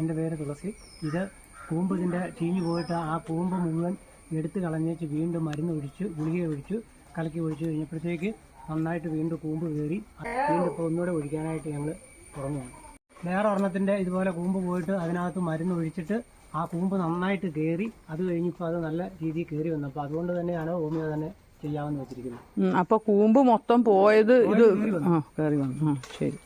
എന്റെ പേര് തുളസി. ഇത് കൂമ്പ് ഇതിന്റെ ചീഞ്ഞു പോയിട്ട് ആ കൂമ്പ് മുഴുവൻ എടുത്ത് കളഞ്ഞേച്ച് വീണ്ടും മരുന്ന് ഒഴിച്ച് ഗുളിക ഒഴിച്ച് കലക്കി ഒഴിച്ച് കഴിഞ്ഞപ്പോഴത്തേക്ക് നന്നായിട്ട് വീണ്ടും കൂമ്പ് കയറി. വീണ്ടും ഇപ്പോൾ ഒന്നുകൂടെ ഒഴിക്കാനായിട്ട് ഞങ്ങൾ തുടങ്ങുകയാണ് വേറെ ഒരെണ്ണത്തിന്റെ ഇതുപോലെ കൂമ്പ് പോയിട്ട് അതിനകത്ത് മരുന്ന് ഒഴിച്ചിട്ട് ആ കൂമ്പ് നന്നായിട്ട് കയറി അത് കഴിഞ്ഞിപ്പോൾ അത് നല്ല രീതിയിൽ കയറി വന്നു അപ്പോൾ അതുകൊണ്ട് തന്നെയാണ് ഹോമിയോ തന്നെ ചെയ്യാമെന്ന് വെച്ചിരിക്കുന്നത്. അപ്പോൾ കൂമ്പ് മൊത്തം പോയത് ഇത് കയറി വന്നു. ശരി.